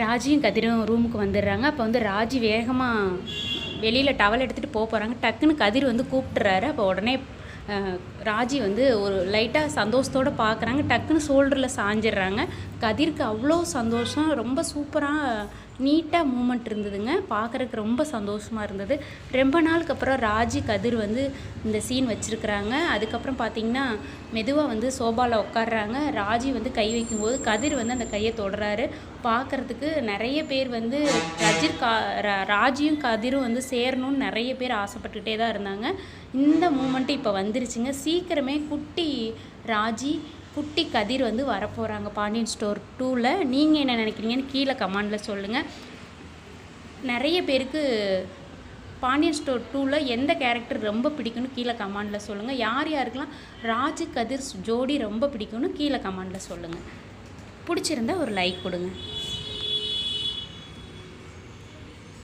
ராஜியும் கதிரும் ரூமுக்கு வந்துடுறாங்க. அப்போ வந்து ராஜி வேகமாக வெளியில் டவல் எடுத்துகிட்டு போக போகிறாங்க டக்குன்னு கதிர் வந்து கூப்பிட்டுறாரு. அப்போ உடனே ராஜி வந்து ஒரு லைட்டாக சந்தோஷத்தோடு பார்க்குறாங்க டக்குன்னு ஷோல்டரில் சாஞ்சிடுறாங்க. கதிருக்கு அவ்வளோ சந்தோஷம். ரொம்ப சூப்பராக நீட்டாக மூமெண்ட் இருந்ததுங்க. பார்க்குறதுக்கு ரொம்ப சந்தோஷமாக இருந்தது. ரொம்ப நாளுக்கு அப்புறம் ராஜி கதிர் வந்து இந்த சீன் வச்சுருக்குறாங்க. அதுக்கப்புறம் பார்த்தீங்கன்னா மெதுவாக வந்து சோபாவில் உட்காடுறாங்க ராஜி வந்து கை வைக்கும்போது கதிர் வந்து அந்த கையை தொடுறாரு. பார்க்குறதுக்கு நிறைய பேர் வந்து ரஜிர் கா ரா- ராஜியும் கதிரும் வந்து சேரணும்னு நிறைய பேர் ஆசைப்பட்டுக்கிட்டே தான் இருந்தாங்க. இந்த மூமெண்ட்டு இப்போ வந்து வந்துருச்சுங்க சீக்கிரமே குட்டி ராஜி குட்டி கதிர் வந்து வரப்போகிறாங்க பாண்டியன் ஸ்டோர் டூவில் நீங்கள் என்ன நினைக்கிறீங்கன்னு கீழே கமெண்டில் சொல்லுங்கள் நிறைய பேருக்கு பாண்டியன் ஸ்டோர் டூவில் எந்த கேரக்டர் ரொம்ப பிடிக்கும்னு கீழே கமெண்டில் சொல்லுங்கள் யார் யாருக்கெல்லாம் ராஜு கதிர் ஜோடி ரொம்ப பிடிக்கும்னு கீழே கமெண்டில் சொல்லுங்கள் பிடிச்சிருந்தா ஒரு லைக் கொடுங்க.